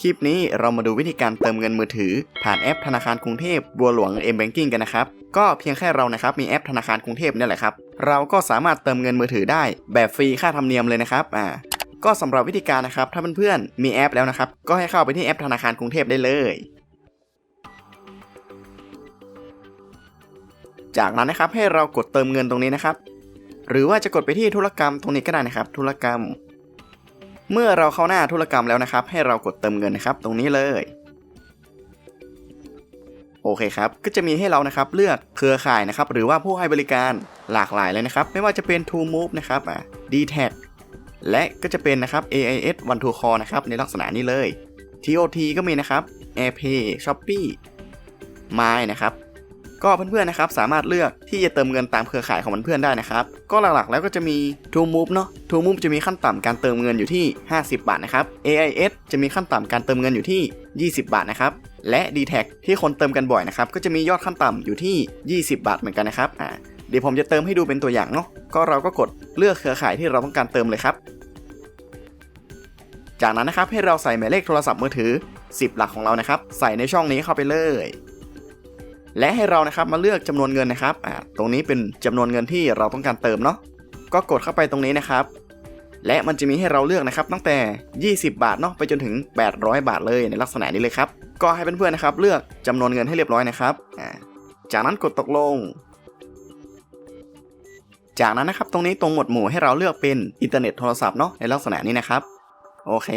คลิปนี้เรามาดูวิธีการเติมเงินมือถือ ผ่านแอปธนาคารกรุงเทพบัวหลวง M Banking กันนะครับ ก็เพียงแค่เรานะครับมีแอปธนาคารกรุงเทพเนี่ยแหละครับ เราก็สามารถเติมเงินมือถือได้ แบบฟรีค่าธรรมเนียมเลยนะครับอ่าก็สำหรับวิธีการนะครับถ้าเพื่อนๆมีแอปแล้วนะครับ ก็ให้เข้าไปที่แอปธนาคารกรุงเทพได้เลย จากนั้นนะครับให้เรากดเติมเงินตรงนี้นะครับ หรือว่าจะกดไปที่ธุรกรรมตรงนี้ก็ได้นะครับ ธุรกรรม เมื่อเราเข้าหน้าธุรกรรมแล้วนะครับ ให้เรากดเติมเงินนะครับ ตรงนี้เลยโอเคครับ ก็จะมีให้เรานะครับเลือกเครือข่ายนะครับ หรือว่าผู้ให้บริการหลากหลายเลยนะครับ ไม่ว่าจะเป็น True Move นะครับอะ d t a c และก็จะเป็นนะครับ AIS One to Call นะครับในลักษณะนี้เลย TOT ก็มีนะครับ AirPay Shopee My นะครับ ก็เพื่อนๆนะครับสามารถเลือกที่จะเติมเงินตามเครือข่ายของเพื่อนๆได้นะครับก็หลักๆแล้วก็จะมี True Move เนาะ True Move จะมีขั้นต่ำการเติมเงินอยู่ที่ 50 บาทนะครับ AIS จะมีขั้นต่ำการเติมเงินอยู่ที่ 20 บาทนะครับและ d t แทที่คนเติมกันบ่อยนะครับก็จะมียอดขั้นต่ำอยู่ที่ 20 บาทเหมือนกันนะครับอ่าเดี๋ยวผมจะเติมให้ดูเป็นตัวอย่างเนาะก็เราก็กดเลือกเครือข่ายที่เราต้องการเติมเลยครับ จากนั้นนะครับให้เราใส่หมายเลขโทรศัพท์มือถือ 10 หลักของเรานะครับ ใส่ในช่องนี้เข้าไปเลย และให้เรานะครับมาเลือกจำนวนเงินนะครับอ่าตรงนี้เป็นจำนวนเงินที่เราต้องการเติมเนาะก็กดเข้าไปตรงนี้นะครับ และมันจะมีให้เราเลือกนะครับตั้งแต่ 20 บาทเนาะไปจนถึง 800 บาทเลยในลักษณะนี้เลยครับก็ให้เพื่อนๆนะครับเลือกจำนวนเงินให้เรียบร้อยนะครับอ่าจากนั้นกดตกลง จากนั้นนะครับตรงนี้ตรงหมวดหมู่ให้เราเลือกเป็นอินเทอร์เน็ตโทรศัพท์เนาะในลักษณะนี้นะครับโอเค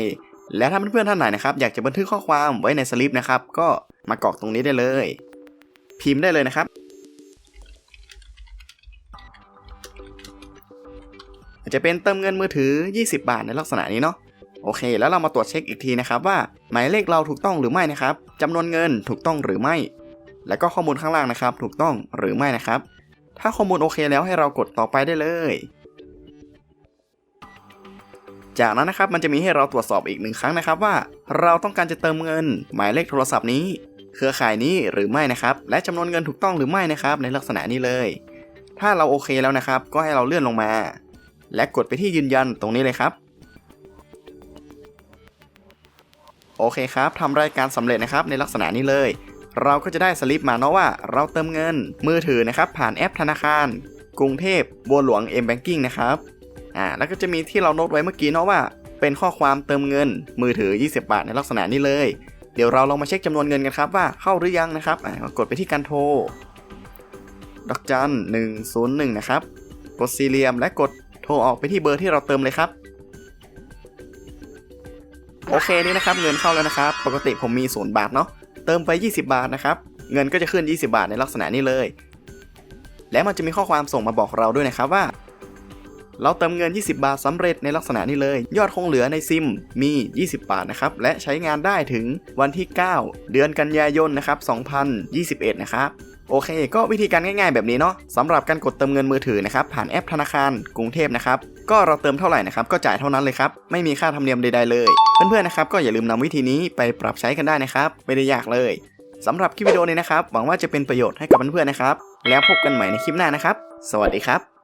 และถ้าเพื่อนๆท่านไหนนะครับอยากจะบันทึกข้อความไว้ในสลิปนะครับก็มากรอกตรงนี้ได้เลย พิมพ์ได้เลยนะครับ อาจจะเป็นเติมเงินมือถือ 20 บาทในลักษณะนี้เนาะโอเค แล้วเรามาตรวจเช็คอีกทีนะครับว่าหมายเลขเราถูกต้องหรือไม่นะครับจำนวนเงินถูกต้องหรือไม่ แล้วก็ข้อมูลข้างล่างนะครับ ถูกต้องหรือไม่นะครับ ถ้าข้อมูลโอเคแล้วให้เรากดต่อไปได้เลย จากนั้นนะครับมันจะมีให้เราตรวจสอบอีกหนึ่งครั้งนะครับว่า เราต้องการจะเติมเงิน หมายเลขโทรศัพท์นี้ เครือข่ายนี้หรือไม่นะครับ และจำนวนเงินถูกต้องหรือไม่นะครับ ในลักษณะนี้เลย ถ้าเราโอเคแล้วนะครับ ก็ให้เราเลื่อนลงมา และกดไปที่ยืนยันตรงนี้เลยครับ โอเคครับทำรายการสำเร็จนะครับในลักษณะนี้เลย เราก็จะได้สลิปมาเนาะว่า เราเติมเงินมือถือนะครับ ผ่านแอปธนาคาร กรุงเทพบัวหลวง M Banking นะครับอ่าแล้วก็จะมีที่เราโน้ตไว้เมื่อกี้เนาะว่า เป็นข้อความเติมเงินมือถือ 20 บาทในลักษณะนี้เลย เดี๋ยวเราลองมาเช็คจำนวนเงินกันครับว่าเข้าหรือยังนะครับกดไปที่การโทร ดอกจัน101นะครับ กดสี่เหลี่ยมและกดโทรออกไปที่เบอร์ที่เราเติมเลยครับ โอเคนี่นะครับเงินเข้าแล้วนะครับ ปกติผมมี0บาทเนาะ เติมไป 20 บาทนะครับ เงินก็จะขึ้น 20 บาทในลักษณะนี้เลย และมันจะมีข้อความส่งมาบอกเราด้วยนะครับว่า เราเติมเงิน 20 บาทสำเร็จในลักษณะนี้เลย ยอดคงเหลือในซิมมี 20 บาทนะครับ และใช้งานได้ถึงวันที่ 9 เดือนกันยายนนะครับ 2021 นะครับโอเค ก็วิธีการง่ายๆแบบนี้เนาะสำหรับการกดเติมเงินมือถือนะครับผ่านแอปธนาคารกรุงเทพนะครับก็เราเติมเท่าไหร่นะครับก็จ่ายเท่านั้นเลยครับไม่มีค่าธรรมเนียมใดๆเลย เพื่อนๆนะครับก็อย่าลืมนำวิธีนี้ไปปรับใช้กันได้นะครับ ไม่ได้ยากเลยสำหรับคลิปวิดีโอนี้นะครับหวังว่าจะเป็นประโยชน์ให้กับเพื่อนๆนะครับ แล้วพบกันใหม่ในคลิปหน้านะครับ สวัสดีครับ